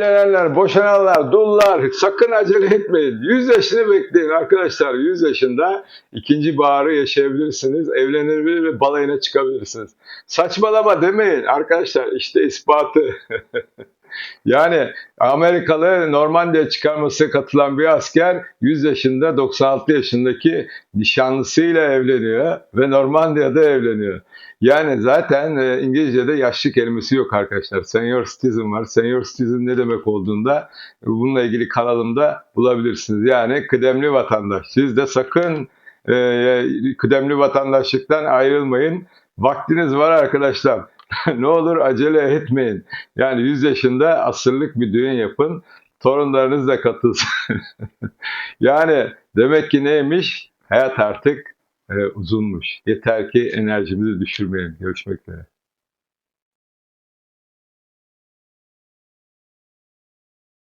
Evlenenler, boşananlar, dullar sakın acele etmeyin. 100 yaşını bekleyin arkadaşlar. 100 yaşında ikinci baharı yaşayabilirsiniz. Evlenebilir ve balayına çıkabilirsiniz. Saçmalama demeyin arkadaşlar. İşte ispatı. yani Amerikalı Normandiya çıkarmasına katılan bir asker 100 yaşında 96 yaşındaki nişanlısıyla evleniyor ve Normandiya'da evleniyor. Yani zaten e, İngilizce'de yaşlı kelimesi yok arkadaşlar. Senior citizen var. Senior citizen ne demek olduğunda bununla ilgili kanalımda bulabilirsiniz. Yani kıdemli vatandaş. Siz de sakın e, kıdemli vatandaşlıktan ayrılmayın. Vaktiniz var arkadaşlar. ne olur acele etmeyin. Yani 100 yaşında asırlık bir düğün yapın. Torunlarınız da katılsın. yani demek ki neymiş? Hayat artık e, uzunmuş. Yeter ki enerjimizi düşürmeyelim. Görüşmek üzere.